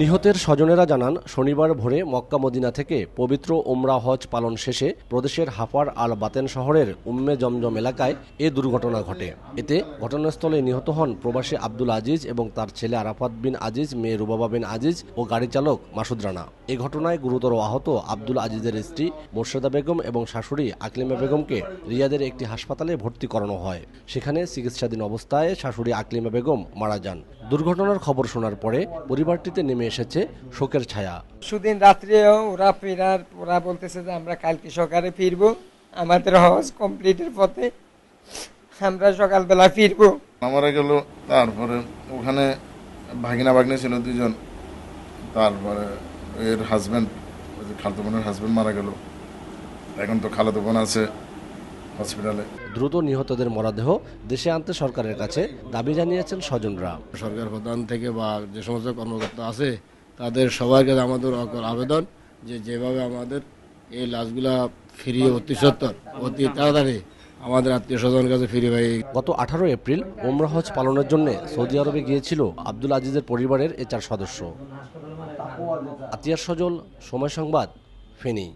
নিহতের স্বজনেরা জানান, শনিবার ভোরে মক্কা মদিনা থেকে পবিত্র ওমরা হজ পালন শেষে প্রদেশের হাফার আল বাতেন শহরের উম্মে জমজম এলাকায় এ দুর্ঘটনা ঘটে। এতে ঘটনাস্থলে নিহত হন প্রবাসী আব্দুল আজিজ এবং তার ছেলে আরাফাত বিন আজিজ, মেয়ে রুবাবা বিন আজিজ ও গাড়ি চালক মাসুদ রানা। এ ঘটনায় গুরুতর আহত আব্দুল আজিজের স্ত্রী মোর্শেদা বেগম এবং শাশুড়ি আকলিমা বেগমকে রিয়াদের একটি হাসপাতালে ভর্তি করানো হয়। সেখানে চিকিৎসাধীন অবস্থায় শাশুড়ি আকলিমা বেগম মারা যান। দুর্ঘটনার খবর শোনার পরে পরিবারটিতে নেমে এসেছে শোকের ছায়া। সুদিন রাত্রেও ওরা ফেরার ওরা বলতেছে যে আমরা কালকে সকালে ফিরবো আমাদের হজ কমপ্লিটের পথে আমরা সকালবেলা ফিরবো। মারা গেল তারপরে ওখানে ভাগিনা ভাগ্নে ছিল দুজন তারপরে এর হাজব্যান্ড খালতো বোনের হাজব্যান্ড মারা গেল। এখন তো খালাতো বোন আছে। হসপিটালে। দ্রুত নিহতদের মরদেহ দেশে আনতে সরকারের কাছে দাবি জানিয়েছেন স্বজনরা। সরকার প্রধান থেকে বা যে সমস্ত কর্মকর্তা আছে তাদের সবার কাছে আমাদের অকল আবেদন যে যেভাবে আমাদের এই লাশগুলা ফিরিয়ে অতি সত্তর অতি তাড়াতাড়ি আমাদের আত্মীয় স্বজনের কাছে ফিরে পাই। গত আঠারো এপ্রিল ওমরা হজ পালনের জন্য সৌদি আরবে গিয়েছিল আব্দুল আজিজের পরিবারের এ চার সদস্য। আতিয়ার সজল সময় সংবাদ ফেনী।